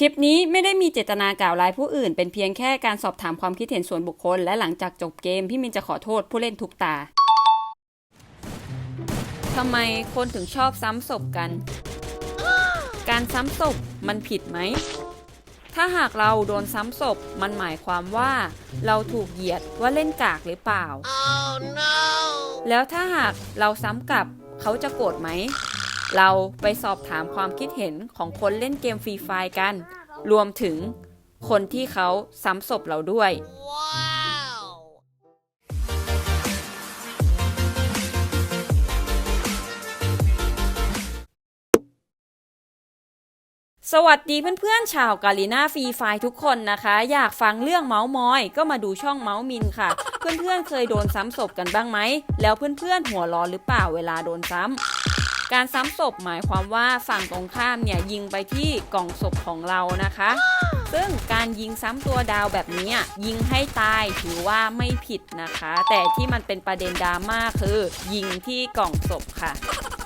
คลิปนี้ไม่ได้มีเจตนากล่าวร้ายผู้อื่น เป็นเพียงแค่การสอบถามความคิดเห็นส่วนบุคคล และหลังจากจบเกมพี่มินจะขอโทษผู้เล่นทุกตาทำไมคนถึงชอบซ้ำศพกัน การซ้ำศพมันผิดไหม ถ้าหากเราโดนซ้ำศพมันหมายความว่า เราถูกเหยียดว่าเล่นกากหรือเปล่า Oh no! แล้วถ้าหากเราซ้ำกลับเขาจะโกรธไหม เราไปสอบถามความคิดเห็นของคนเล่นเกมฟรีไฟร์กัน รวมถึงคนที่เขาซ้ำศพเราด้วย Wow! สวัสดีเพื่อนๆ ชาวกาลีนาฟรีไฟร์ทุกคนนะคะ อยากฟังเรื่องเมาส์มอย ก็มาดูช่องเมาส์มินค่ะ เพื่อนๆ เคยโดนซ้ำศพกันบ้างไหม แล้วเพื่อนๆ หัวร้อนหรือเปล่าเวลาโดนซ้ำ การซ้ำศพหมายความว่าฝั่งตรงข้ามเนี่ยยิงไปที่กล่องศพของเรานะคะ ซึ่งการยิงซ้ำตัวดาวแบบนี้อะยิงให้ตายถือว่าไม่ผิดนะคะ แต่ที่มันเป็นประเด็นดราม่าคือ ยิงที่กล่องศพค่ะ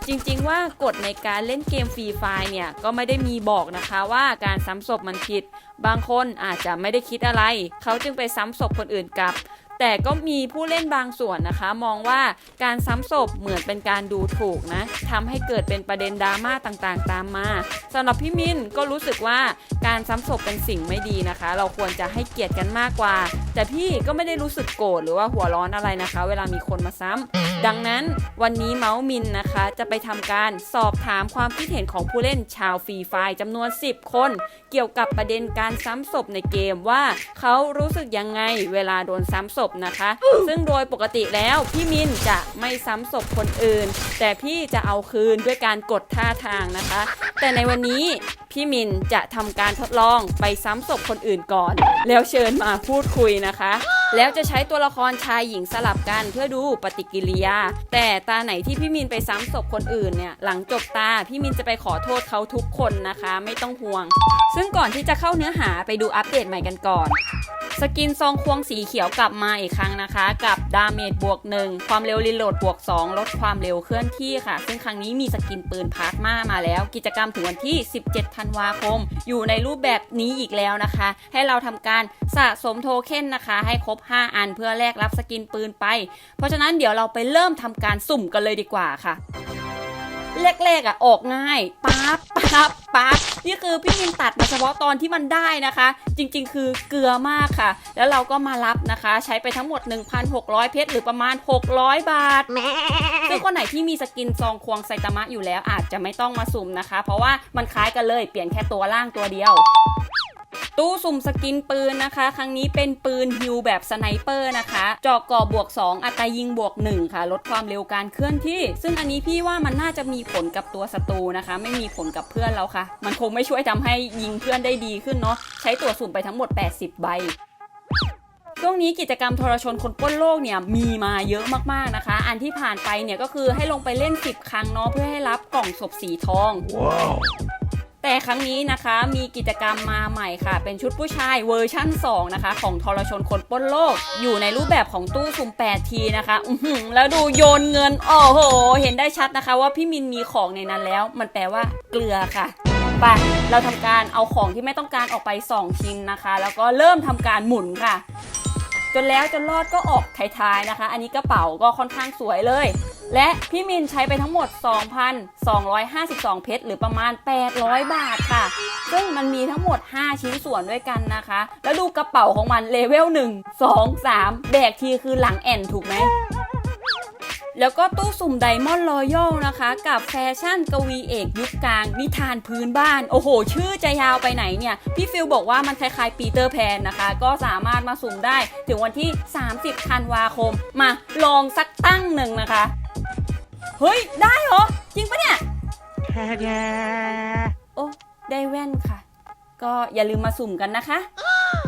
จริงๆว่ากฎในการเล่นเกมฟรีไฟร์เนี่ยก็ไม่ได้มีบอกนะคะว่าการซ้ำศพมันผิด บางคนอาจจะไม่ได้คิดอะไร เขาจึงไปซ้ำศพคนอื่นกลับ แต่ก็มีผู้เล่นบางส่วนนะคะ มองว่าการซ้ำศพเหมือนเป็นการดูถูกนะทำให้เกิดเป็นประเด็นดราม่าต่างๆ ตามมาสำหรับพี่มินก็รู้สึกว่าการซ้ำศพเป็นสิ่งไม่ดีนะคะ เราควรจะให้เกียรติกันมากกว่า แต่พี่ก็ไม่ได้รู้สึกโกรธหรือว่าหัวร้อนอะไรนะคะ เวลามีคนมาซ้ำดังนั้นวันนี้เมาส์มินนะคะ จะไปทำการสอบถามความคิดเห็นของผู้เล่นชาวฟรีไฟร์จำนวน 10 คน เกี่ยวกับประเด็นการซ้ำศพในเกมว่าเขารู้สึกยังไงเวลาโดนซ้ำศพนะคะ ซึ่งโดยปกติแล้วพี่มินจะไม่ซ้ำศพคนอื่น แต่พี่จะเอาคืนด้วยการกดท่าทางนะคะ แต่ในวันนี้พี่มินจะทำการทดลองไปซ้ำศพคนอื่นก่อน แล้วเชิญมาพูดคุยนะคะ แล้วจะใช้ตัวละครชายหญิงสลับกันเพื่อดูปฏิกิริยา แต่ตาไหนที่พี่มินไปซ้ำศพคนอื่นเนี่ยหลังจบตาพี่มินจะไปขอโทษเขาทุกคนนะคะ ไม่ต้องห่วง ซึ่งก่อนที่จะเข้าเนื้อหาไปดูอัปเดตใหม่กันก่อนสกินซองควงสีเขียวกลับมาอีกครั้งนะคะ กับ ดาเมจบวก 1 ความเร็วรีโหลดบวก 2 ลดความเร็วเคลื่อนที่ค่ะ ซึ่งครั้งนี้มีสกินปืนพาร์ทมามาแล้ว กิจกรรมถึงวันที่ 17 ธันวาคม อยู่ในรูปแบบนี้อีกแล้วนะคะ ให้เราทำการสะสมโทเค็นนะคะ ให้ครบ 5 อันเพื่อแลกรับสกินปืนไป เพราะฉะนั้นเดี๋ยวเราไปเริ่มทำการสุ่มกันเลยดีกว่าค่ะ แรกๆอะออกง่ายปั๊บปั๊บปั๊บนี่คือพี่มินตัดมาเฉพาะตอนที่มันได้นะคะ จริงๆ คือเกลือมากค่ะ แล้วเราก็มารับนะคะ ใช้ไปทั้งหมด 1,600 เพชรหรือประมาณ 600 บาทซึ่งคนไหนที่มีสกินซองควงไซตามะอยู่แล้วอาจจะไม่ต้องมาสุ่มนะคะ เพราะว่ามันคล้ายกันเลยเปลี่ยนแค่ตัวล่างตัวเดียว ตู้สุ่มสกินปืนนะคะ ครั้งนี้เป็นปืนฮิวแบบสไนเปอร์นะคะเจาะก่อบวก 2 อัตรายิงบวก 1 ค่ะ ลดความเร็วการเคลื่อนที่ ซึ่งอันนี้พี่ว่ามันน่าจะมีผลกับตัวศัตรูนะคะ ไม่มีผลกับเพื่อนแล้วค่ะ มันคงไม่ช่วยทำให้ยิงเพื่อนได้ดีขึ้นเนาะใช้ตัวสุ่มไปทั้งหมด 80 ใบช่วงนี้กิจกรรมทรชนคนป้นโลกเนี่ยมีมาเยอะมากๆนะคะ อันที่ผ่านไปเนี่ยก็คือให้ลงไปเล่น 10 ครั้งเนาะเพื่อให้รับกล่องศพสีทอง Wow! แต่ครั้งนี้นะคะมีกิจกรรมมาใหม่ค่ะ เป็นชุดผู้ชายเวอร์ชั่น 2 นะคะ ของทรชนคนป้นโลก อยู่ในรูปแบบของตู้สุ่ม8ทีนะคะ อือหือแล้วดูโยนเงิน โอ้โห เห็นได้ชัดนะคะว่าพี่มินมีของในนั้นแล้ว มันแปลว่าเกลือค่ะไปเราทำการเอาของที่ไม่ต้องการออกไป 2 ชิ้นนะคะ แล้วก็เริ่มทำการหมุนค่ะ จนแล้วจนรอดก็ออกท้ายๆนะคะ อันนี้กระเป๋าก็ค่อนข้างสวยเลย และพี่มินใช้ไปทั้งหมด 2,252 เพชร หรือประมาณ 800 บาทค่ะ ซึ่งมันมีทั้งหมด 5 ชิ้นส่วนด้วยกันนะคะ แล้วดูกระเป๋าของมันเลเวล 1 2 3 แบกทีคือหลังแอนถูกไหม แล้วก็ตู้สุ่มไดมอนด์รอยัลนะคะ กับแฟชั่นกวีเอกยุคกลาง นิทานพื้นบ้าน โอ้โห ชื่อจะยาวไปไหนเนี่ย พี่ฟิลบอกว่ามันคล้ายๆปีเตอร์แพนนะคะ ก็สามารถมาสุ่มได้ถึงวันที่ 30ธันวาคม มาลองสักตั้งหนึ่งนะคะ เฮ้ย ได้เหรอ จริงปะเนี่ยโอ้ได้แว่นค่ะ ก็อย่าลืมมาสุ่มกันนะคะ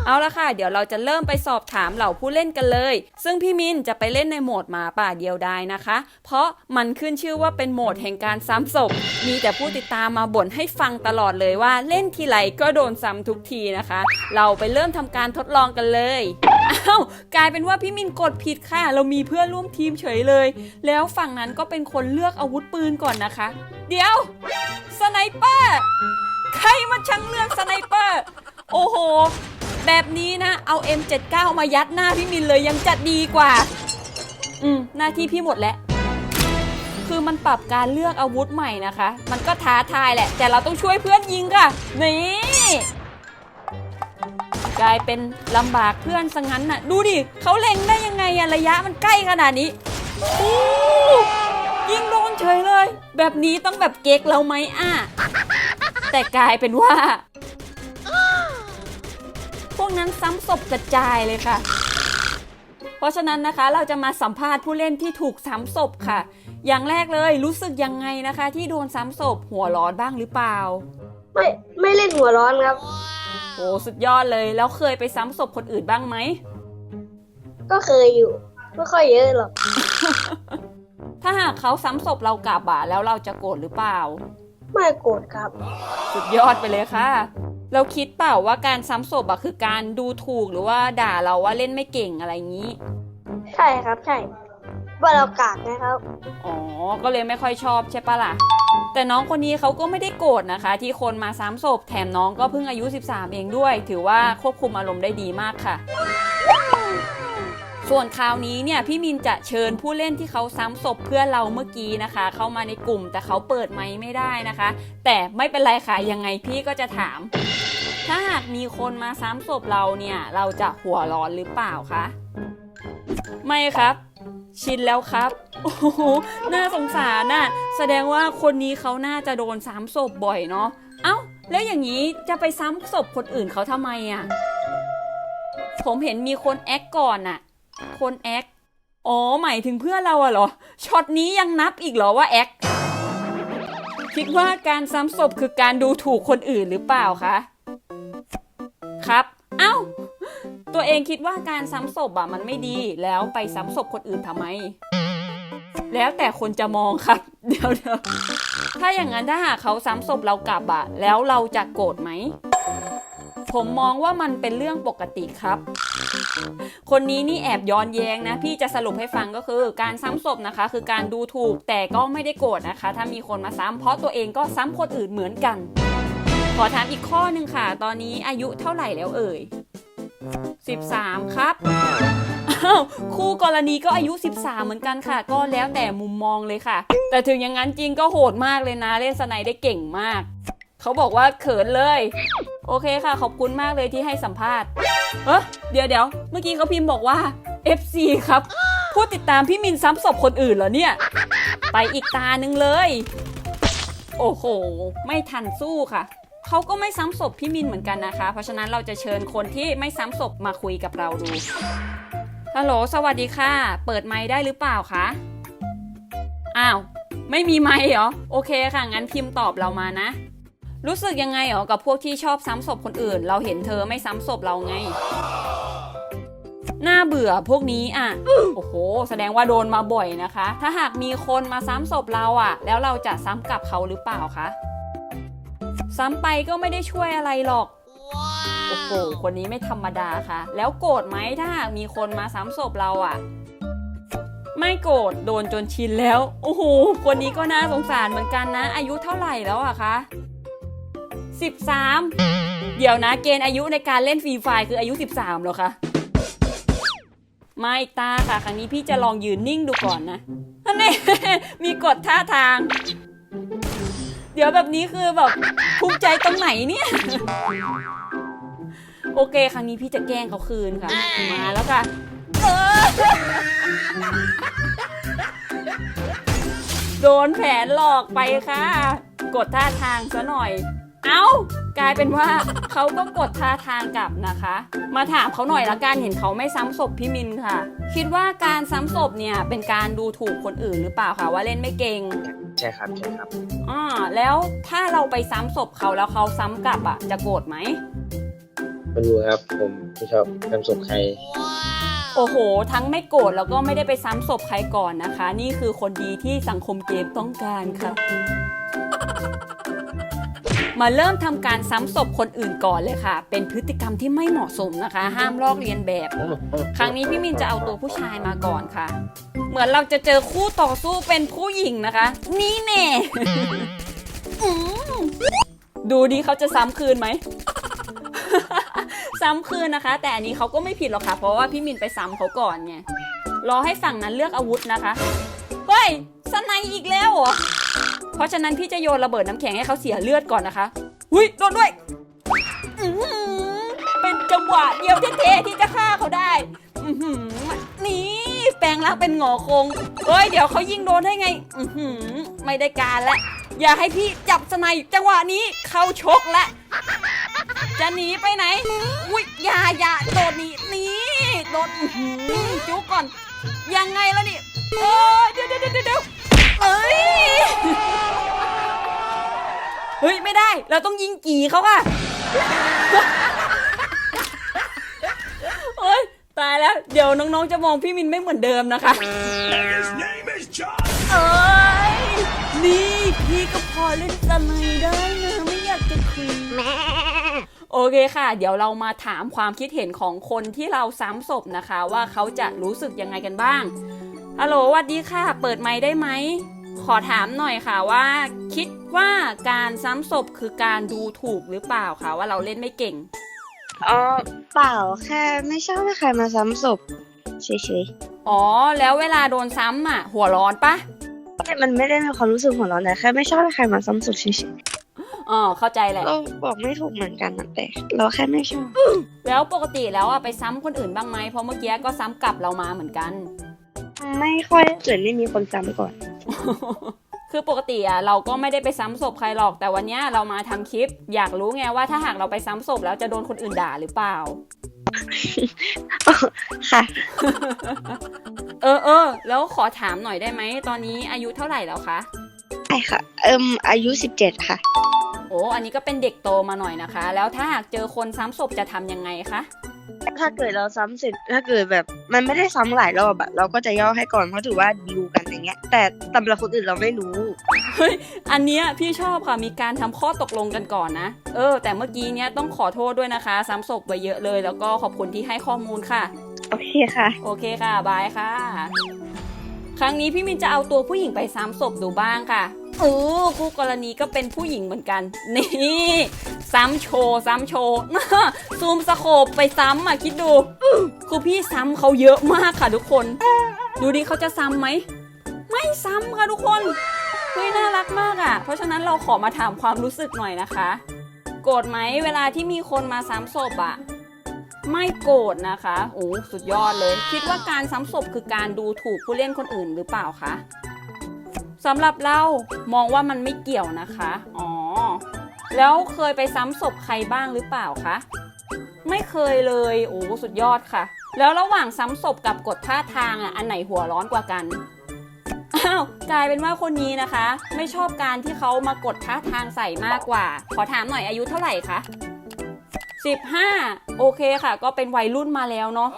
เอาละค่ะ เดี๋ยวเราจะเริ่มไปสอบถามเหล่าผู้เล่นกันเลย ซึ่งพี่มินจะไปเล่นในโหมดหมาป่าเดียวดายนะคะ เพราะมันขึ้นชื่อว่าเป็นโหมดแห่งการซ้ำศพ มีแต่ผู้ติดตามมาบ่นให้ฟังตลอดเลยว่าเล่นทีไรก็โดนซ้ำทุกทีนะคะ เราไปเริ่มทำการทดลองกันเลยอ้าวกลายเป็นว่าพี่มินกดผิดค่ะ เรามีเพื่อนร่วมทีมเฉยเลย แล้วฝั่งนั้นก็เป็นคนเลือกอาวุธปืนก่อนนะคะ เดี๋ยวสไนเปอร์ใครมาช่งเลือกสไนเปอร์โอ้โห แบบนี้นะเอา M79 มายัดหน้าพี่มินเลยยังจะดีกว่า อืม หน้าที่พี่หมดแล้ว คือมันปรับการเลือกอาวุธใหม่นะคะ มันก็ท้าทายแหละ แต่เราต้องช่วยเพื่อนยิงค่ะ นี่ กลายเป็นลำบากเพื่อนซะงั้นน่ะ ดูดิเขาเล็งได้ยังไงอะระยะมันใกล้ขนาดนี้ยิงโดนเฉยเลย แบบนี้ต้องแบบเก๊กเราไหมอะแต่กลายเป็นว่า นั้นซ้ำศพกระจายเลยค่ะ เพราะฉะนั้นนะคะเราจะมาสัมภาษณ์ผู้เล่นที่ถูกซ้ำศพค่ะ อย่างแรกเลยรู้สึกยังไงนะคะ ที่โดนซ้ำศพหัวร้อนบ้างหรือเปล่า ไม่ไม่เล่นหัวร้อนครับ โอ้สุดยอดเลยแล้วเคยไปซ้ำศพคนอื่นบ้างไหม ก็เคยอยู่ ไม่ค่อยเยอะหรอก ถ้าหากเขาซ้ำศพเรากลับอะแล้วเราจะโกรธหรือเปล่า ไม่โกรธครับ สุดยอดไปเลยค่ะ เราคิดเปล่าว่าการซ้ำศพอะคือการดูถูกหรือว่าด่าเราว่าเล่นไม่เก่งอะไรอย่างนี้ ใช่ครับใช่ว่าเรากากนะครับ อ๋อ ก็เลยไม่ค่อยชอบใช่ปะล่ะ แต่น้องคนนี้เขาก็ไม่ได้โกรธนะคะ ที่คนมาซ้ำศพแถมน้องก็เพิ่งอายุ 13 เองด้วย ถือว่าควบคุมอารมณ์ได้ดีมากค่ะ ส่วนคราวนี้เนี่ยพี่มินจะเชิญผู้เล่นที่เขาซ้ำศพเพื่อนเราเมื่อกี้นะคะ เข้ามาในกลุ่มแต่เขาเปิดไมค์ไม่ได้นะคะ แต่ไม่เป็นไรค่ะยังไงพี่ก็จะถาม ถ้าหากมีคนมาซ้ำศพเราเนี่ย เราจะหัวร้อนหรือเปล่าคะ ไม่ครับ ชินแล้วครับ โอ้โห น่าสงสารน่ะ แสดงว่าคนนี้เขาน่าจะโดนซ้ำศพบ่อยเนาะ เอ้า แล้วอย่างนี้จะไปซ้ำศพคนอื่นเขาทำไมอะ่ะ ผมเห็นมีคนแอคก่อนน่ะ คนแอค อ๋อ หมายถึงเพื่อนเราอะเหรอ ช็อตนี้ยังนับอีกเหรอว่าแอค คิดว่าการซ้ำศพคือการดูถูกคนอื่นหรือเปล่าคะ ครับ เอ้า ตัวเองคิดว่าการซ้ำศพอะมันไม่ดีแล้วไปซ้ำศพคนอื่นทำไม แล้วแต่คนจะมองครับ เดี๋ยวเดี๋ยวถ้าอย่างนั้นถ้าหากเขาซ้ำศพเรากลับอะแล้วเราจะโกรธไหม ผมมองว่ามันเป็นเรื่องปกติครับ คนนี้นี่แอบย้อนแย้งนะ พี่จะสรุปให้ฟังก็คือ การซ้ำศพนะคะ คือการดูถูกแต่ก็ไม่ได้โกรธนะคะ ถ้ามีคนมาซ้ำเพราะตัวเองก็ซ้ำคนอื่นเหมือนกัน ขอถามอีกข้อหนึ่งค่ะ ตอนนี้อายุเท่าไหร่แล้วเอ่ย 13 ครับอ้าวคู่กรณีก็อายุ 13 เหมือนกันค่ะ ก็แล้วแต่มุมมองเลยค่ะ แต่ถึงอย่างนั้นจริงก็โหดมากเลยนะ เล่นสไนได้เก่งมาก เขาบอกว่าเขินเลย โอเคค่ะ ขอบคุณมากเลยที่ให้สัมภาษณ์ เอ้อเดี๋ยวเดี๋ยวเมื่อกี้เขาพิมพ์บอกว่า FC ครับ ผู้ติดตามพี่มินซ้ำศพคนอื่นเหรอเนี่ย ไปอีกตาหนึ่งเลย โอ้โห ไม่ทันสู้ค่ะ เขาก็ไม่ซ้ำศพพี่มินเหมือนกันนะคะ เพราะฉะนั้นเราจะเชิญคนที่ไม่ซ้ำศพมาคุยกับเราดูฮัลโหลสวัสดีค่ะ เปิดไมค์ได้หรือเปล่าคะอ้าวไม่มีไมค์เหรอโอเคค่ะงั้นพิมพ์ตอบเรามานะ รู้สึกยังไงเหรอกับพวกที่ชอบซ้ำศพคนอื่น เราเห็นเธอไม่ซ้ำศพเราไงน่าเบื่อพวกนี้อะ โอ้โห แสดงว่าโดนมาบ่อยนะคะ ถ้าหากมีคนมาซ้ำศพเราอะ แล้วเราจะซ้ำกลับเขาหรือเปล่าคะ ซ้ำไปก็ไม่ได้ช่วยอะไรหรอกโอ้โหคนนี้ไม่ธรรมดาค่ะ แล้วโกรธไหมถ้าหากมีคนมาซ้ำศพเราอะไม่โกรธโดนจนชินแล้ว โอ้โหคนนี้ก็น่าสงสารเหมือนกันนะ อายุเท่าไหร่แล้วอะคะ13 เดี๋ยวนะเกณฑ์อายุในการเล่นฟรีไฟร์คืออายุ 13เหรอคะไม่ตาค่ะ ครั้งนี้พี่จะลองยืนนิ่งดูก่อนนะอันนี้มีกฎท่าทาง เดี๋ยวแบบนี้คือแบบภูมิใจตรงไหนเนี่ย โอเค ครั้งนี้พี่จะแกล้งเขาคืนค่ะ มาแล้วค่ะโดนแผนหลอกไปค่ะ กดท่าทางซะหน่อย เอ้ากลายเป็นว่าเขาก็กดท่าทางกลับนะคะ มาถามเขาหน่อยละกันเห็นเขาไม่ซ้ำศพพี่มินค่ะ คิดว่าการซ้ำศพเนี่ยเป็นการดูถูกคนอื่นหรือเปล่าคะว่าเล่นไม่เก่ง ช่ครับใช่ครับ อ่าแล้วถ้าเราไปซ้ำศพเขาแล้วเขาซ้ำกลับอะจะโกรธไหมไม่รู้ครับผมไม่ชอบทำศพใคร โอ้โห ทั้งไม่โกรธแล้วก็ไม่ได้ไปซ้ำศพใครก่อนนะคะ นี่คือคนดีที่สังคมเกมต้องการค่ะ มาเริ่มทำการซ้ำศพคนอื่นก่อนเลยค่ะ เป็นพฤติกรรมที่ไม่เหมาะสมนะคะ ห้ามลอกเลียนแบบ ครั้งนี้พี่มินจะเอาตัวผู้ชายมาก่อนค่ะ เหมือนเราจะเจอคู่ต่อสู้เป็นผู้หญิงนะคะ นี่แน่อืมดูดีเขาจะซ้ำคืนไหมซ้ำคืนนะคะ แต่อันนี้เขาก็ไม่ผิดหรอกค่ะ เพราะว่าพี่มินไปซ้ำเขาก่อนไงรอให้ฝั่งนั้นเลือกอาวุธนะคะเฮ้ยสไนอีกแล้วเหรอ เพราะฉะนั้นพี่จะโยนระเบิดน้ำแข็งให้เขาเสียเลือดก่อนนะคะหุ้ยโดนด้วยเป็นจังหวะเดียวเท่ๆที่จะฆ่าเขาได้นี่แปลงร่างเป็นหงอคงเฮ้ยเดี๋ยวเขายิงโดนได้ไงอไม่ได้การละอย่าให้พี่จับสไนจังหวะนี้เข้าชกละจะหนีไปไหน อุ้ยอย่าอย่าโดดหนีหนีโดดอื้อหือจุกก่อน ยังไงล่ะนี่เออเดี๋ยวเดี๋ยวเดี๋ยว เดี๋ยวเอ้ย เฮ้ย ไม่ได้ เราต้องยิงกี่เขาค่ะโอ้ยตายแล้ว เดี๋ยวน้องๆจะมองพี่มินไม่เหมือนเดิมนะคะ His name is John. เอ้ย นี่พี่ก็พอเล่นสไนได้นะไม่อยากจะคุย โอเคค่ะ เดี๋ยวเรามาถามความคิดเห็นของคนที่เราซ้ำศพนะคะ ว่าเขาจะรู้สึกยังไงกันบ้าง ฮัลโหลสวัสดีค่ะ เปิดไมค์ได้ไหม ขอถามหน่อยค่ะว่า คิดว่าการซ้ำศพคือการดูถูกหรือเปล่าคะว่าเราเล่นไม่เก่ง อ๋อเปล่าแค่ไม่ชอบให้ใครมาซ้ำศพเฉยอ๋อ แล้วเวลาโดนซ้ำอะ หัวร้อนปะๆมันไม่ได้มีความรู้สึกหัวร้อนแต่แค่ไม่ชอบให้ใครมาซ้ำศพเฉยอ๋อเข้าใจแหละๆเราบอกไม่ถูกเหมือนกันนะแต่เราแค่ไม่ชอบ แล้วปกติแล้วอะไปซ้ำคนอื่นบ้างไหมเพราะเมื่อกี้ก็ซ้ำกลับเรามาเหมือนกัน ไม่ค่อยเกิดไม่มีคนซ้ำก่อน คือปกติอะเราก็ไม่ได้ไปซ้ำศพใครหรอกแต่วันเนี้ยเรามาทำคลิป อยากรู้ไงว่าถ้าหากเราไปซ้ำศพแล้วจะโดนคนอื่นด่าหรือเปล่า ค่ะ เออเออแล้วขอถามหน่อยได้ไหมตอนนี้อายุเท่าไหร่แล้วคะใช่ค่ะ เอิมอายุสิบเจ็ดค่ะ โอ้อันนี้ก็เป็นเด็กโตมาหน่อยนะคะ แล้วถ้าหากเจอคนซ้ำศพจะทำยังไงคะ ถ้าเกิดเราซ้ำเสร็จถ้าเกิดแบบมันไม่ได้ซ้ำหลายรอบอะเราก็จะย่อให้ก่อนเพราะถือว่าดีลกันอย่างเงี้ย แต่สำหรับคนอื่นเราไม่รู้เฮ้ยอันเนี้ยพี่ชอบค่ะมีการทำข้อตกลงกันก่อนนะ เออ แต่เมื่อกี้เนี้ยต้องขอโทษด้วยนะคะ ซ้ำศพไปเยอะเลย แล้วก็ขอบคุณที่ให้ข้อมูลค่ะ โอเคค่ะ โอเคค่ะบายค่ะ ครั้งนี้พี่มินจะเอาตัวผู้หญิงไปซ้ำศพดูบ้างค่ะเออคู่กรณีก็เป็นผู้หญิงเหมือนกัน นี่ซ้ำโชว์ซ้ำโชว์ซูมสโคปไปซ้ำอะคิดดูคือพี่ซ้ำเขาเยอะมากค่ะทุกคน ดูดิเขาจะซ้ำไหม ไม่ซ้ำค่ะทุกคนเฮ้ยน่ารักมากอะ เพราะฉะนั้นเราขอมาถามความรู้สึกหน่อยนะคะ โกรธไหมเวลาที่มีคนมาซ้ำศพอะ ไม่โกรธนะคะโอ้สุดยอดเลย คิดว่าการซ้ำศพคือการดูถูกผู้เล่นคนอื่นหรือเปล่าคะสำหรับเรามองว่ามันไม่เกี่ยวนะคะ อ๋อ แล้วเคยไปซ้ำศพใครบ้างหรือเปล่าคะ ไม่เคยเลย โอ้สุดยอดค่ะ แล้วระหว่างซ้ำศพกับกดท่าทางอะ อันไหนหัวร้อนกว่ากัน อ้าว กลายเป็นว่าคนนี้นะคะ ไม่ชอบการที่เขามากดท่าทางใส่มากกว่า ขอถามหน่อยอายุเท่าไหร่คะ 15 โอเคค่ะ ก็เป็นวัยรุ่นมาแล้วเนาะ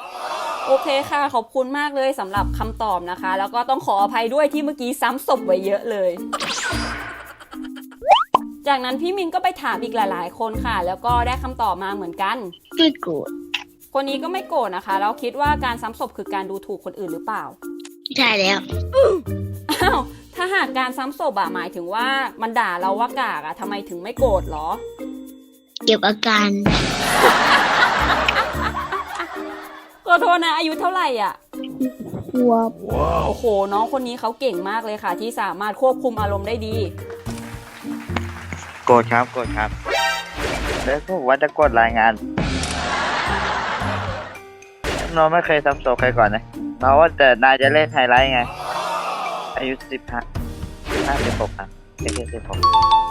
โอเคค่ะ ขอบคุณมากเลยสำหรับคำตอบนะคะ แล้วก็ต้องขออภัยด้วยที่เมื่อกี้ซ้ำศพไว้เยอะเลย จากนั้นพี่มินก็ไปถามอีกหลาย ๆ คนค่ะ แล้วก็ได้คำตอบมาเหมือนกัน ไม่โกรธคนนี้ก็ไม่โกรธนะคะ แล้วคิดว่าการซ้ำศพคือการดูถูกคนอื่นหรือเปล่า ใช่แล้ว อ้าว ถ้าหากการซ้ำศพอะหมายถึงว่ามันด่าเราว่ากากอะทำไมถึงไม่โกรธหรอ เก็บอาการ ขอโทษนะ อายุเท่าไหร่อะ หัวโอ้โห น้องคนนี้เขาเก่งมากเลยค่ะ ที่สามารถควบคุมอารมณ์ได้ดี โกรธครับโกรธครับ แล้วพวกว่าจะกดรายงานน้องไม่เคยซ้ำศพใครก่อนนะเพราะว่าแต่นายจะเล่นไฮไลท์ไง อายุสิบห้าห้าสิบหกครับไม่ใช่สิบหก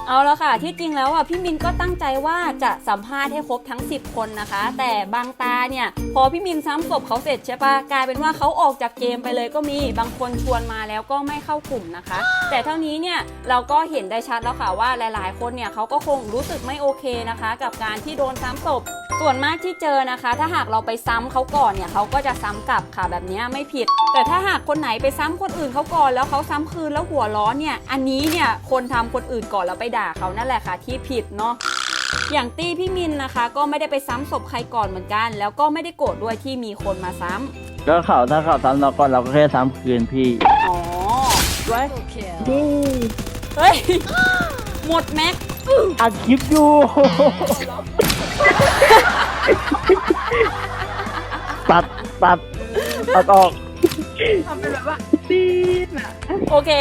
เอาละค่ะ ที่จริงแล้วอะพี่มินก็ตั้งใจว่าจะสัมภาษณ์ให้ครบทั้ง 10 คนนะคะ แต่บางตาเนี่ยพอพี่มินซ้ำศพเขาเสร็จใช่ปะกลายเป็นว่าเขาออกจากเกมไปเลยก็มีบางคนชวนมาแล้วก็ไม่เข้ากลุ่มนะคะ แต่เท่านี้เนี่ยเราก็เห็นได้ชัดแล้วค่ะว่าหลาย ๆ คนเนี่ยเขาก็คงรู้สึกไม่โอเคนะคะ กับการที่โดนซ้ำศพส่วนมากที่เจอนะคะ ถ้าหากเราไปซ้ำเขาก่อนเนี่ยเขาก็จะซ้ำกลับค่ะแบบนี้ไม่ผิด แต่ถ้าหากคนไหนไปซ้ำคนอื่นเขาก่อนแล้วเขาซ้ำคืนแล้วหัวร้อนเนี่ยอันนี้เนี่ยคนทำคนอื่นก่อนแล้วไปด่าเขานั่นแหละค่ะที่ผิดเนาะอย่างตี้พี่มินนะคะ ก็ไม่ได้ไปซ้ำศพใครก่อนเหมือนกัน แล้วก็ไม่ได้โกรธด้วยที่มีคนมาซ้ำก็เขาถ้าเขาซ้ำเราก่อนเราก็แค่ซ้ำคืนพี่อ๋อเฮ้ย หมดแม็ก อัดคลิปอยู่ ตัดตัดตัดออก ทำเป็นแบบว่าปีดน่ะโอเค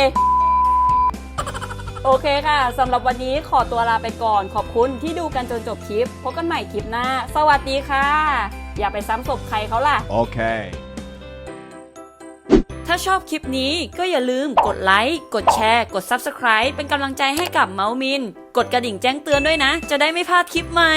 โอเคค่ะ สำหรับวันนี้ขอตัวลาไปก่อน ขอบคุณที่ดูกันจนจบคลิป พบกันใหม่คลิปหน้า สวัสดีค่ะ อย่าไปซ้ำศพใครเขาล่ะ Okay. ถ้าชอบคลิปนี้ก็อย่าลืมกดไลค์ กดแชร์ กด Subscribe เป็นกำลังใจให้กับเมาส์มิน กดกระดิ่งแจ้งเตือนด้วยนะ จะได้ไม่พลาดคลิปใหม่